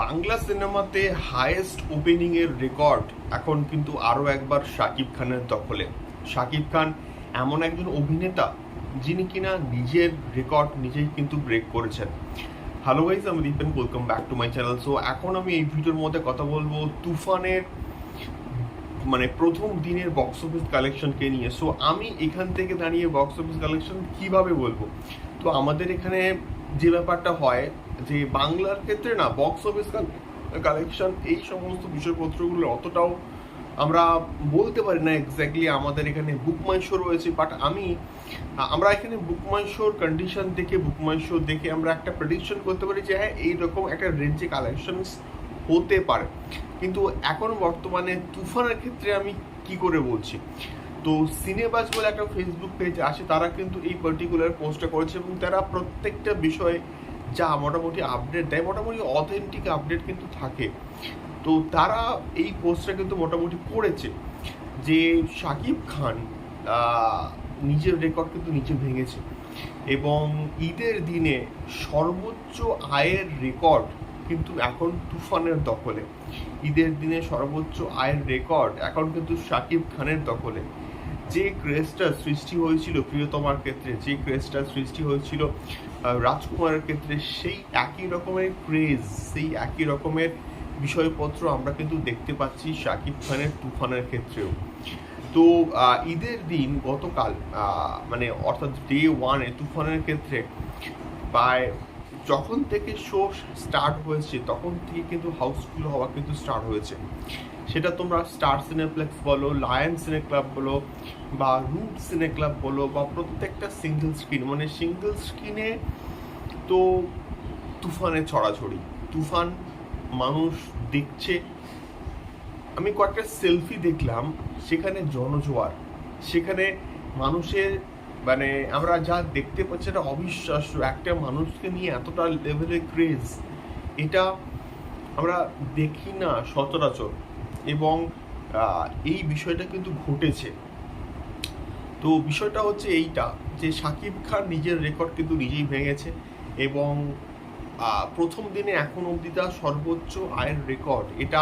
বাংলা সিনেমাতে highest opening এর record এখন কিন্তু আরও একবার শাকিব খানের দখলে। শাকিব খান এমন একজন অভিনেতা যিনি কিনা নিজের রেকর্ড নিজেই কিন্তু ব্রেক করেছেন। হ্যালো গাইজ আমি Dipen welcome back to my channel so এখন আমি এই ভিডিওর মধ্যে কথা বলব তুফানের মানে প্রথম দিনের বক্স অফিস কালেকশনকে নিয়ে। সো আমি এখান থেকে দাঁড়িয়ে বক্স অফিস কালেকশন কীভাবে বলব? তো আমাদের এখানে যে ব্যাপারটা হয় যে বাংলার ক্ষেত্রে না বক্স অফিস কালেকশন এই সমস্ত বিষয়পত্রগুলো অতটাও আমরা বলতে পারি না এক্স্যাক্টলি আমাদের এখানে বুক মাই শো রয়েছে বাট আমি, আমরা এখানে বুক মাই শোর কন্ডিশন দেখে বুক মাই শো দেখে আমরা একটা প্রেডিকশন করতে পারি যে হ্যাঁ এইরকম একটা রেঞ্জে কালেকশনস হতে পারে। কিন্তু এখন বর্তমানে তুফানের ক্ষেত্রে আমি কি করে বলছি? তো সিনেবাজ বলে একটা ফেসবুক পেজ আছে, তারা কিন্তু এই পার্টিকুলার পোস্টটা করেছে এবং তারা প্রত্যেকটা বিষয়ে যা মোটামুটি আপডেট দেয়, মোটামুটি অথেন্টিক আপডেট কিন্তু থাকে। তো তারা এই পোস্টটা কিন্তু মোটামুটি করেছে যে শাকিব খান নিজের রেকর্ড কিন্তু নিজে ভেঙেছে এবং ঈদের দিনে সর্বোচ্চ আয়ের রেকর্ড কিন্তু এখন তুফানের দখলে। ঈদের দিনে সর্বোচ্চ আয়ের রেকর্ড এখন কিন্তু শাকিব খানের দখলে। যে ক্রেজটা সৃষ্টি হয়েছিল, প্রিয়তমার ক্ষেত্রে যে ক্রেজটা সৃষ্টি হয়েছিল রাজকুমারের ক্ষেত্রে সেই একই রকমের ক্রেজ, সেই একই রকমের বিষয়পত্র আমরা কিন্তু দেখতে পাচ্ছি শাকিব খানের তুফানের ক্ষেত্রেও। তো ঈদের দিন গতকাল মানে অর্থাৎ ডে ওয়ানে তুফানের ক্ষেত্রে প্রায় যখন থেকে শো স্টার্ট হয়েছে, তখন থেকে কিন্তু হাউসফুল হওয়া কিন্তু স্টার্ট হয়েছে। সেটা তোমরা স্টার সিনেপ্লেক্স বলো লায়ন সিনে ক্লাব বলো, বা রুট সিনে ক্লাব বলো, বা প্রত্যেকটা সিঙ্গেল স্ক্রিন মানে সিঙ্গেল স্ক্রিনে তো তুফানে ছড়াছড়ি। তুফান মানুষ দেখছে। আমি কয়েকটা সেলফি দেখলাম, সেখানে জনজোয়ার। সেখানে মানুষের মানে আমরা যা দেখতে পাচ্ছি, এটা অবিশ্বাস্য। একটা মানুষকে নিয়ে এতটা লেভেলে ক্রেজ এটা আমরা দেখি না সচরাচর। এবং এই বিষয়টা কিন্তু ঘটেছে। তো বিষয়টা হচ্ছে এইটা, যে সাকিব খান নিজের রেকর্ড কিন্তু নিজেই ভেঙেছে এবং প্রথম দিনে এখন অবধি তার সর্বোচ্চ আয়ের রেকর্ড এটা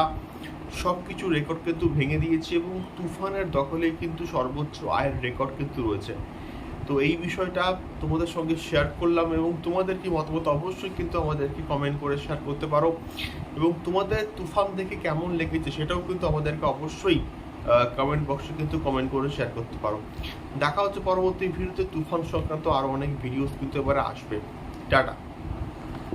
সব কিছু রেকর্ড কিন্তু ভেঙে দিয়েছে এবং তুফানের দখলে কিন্তু সর্বোচ্চ আয়ের রেকর্ড কিন্তু রয়েছে। তো এই বিষয়টা তোমাদের সঙ্গে শেয়ার করলাম এবং তোমাদের কি মতামত? অবশ্যই কিন্তু আমাদেরকে কমেন্ট করে শেয়ার করতে পারো। এবং তোমাদের তুফান দেখে কেমন লেগেছে সেটাও কিন্তু আমাদেরকে অবশ্যই কমেন্ট বক্সে কিন্তু কমেন্ট করে শেয়ার করতে পারো। দেখা হচ্ছে পরবর্তী ভিডিওতে তুফান সংক্রান্ত আরও অনেক ভিডিওস কিন্তু এবারে আসবে। টাটা।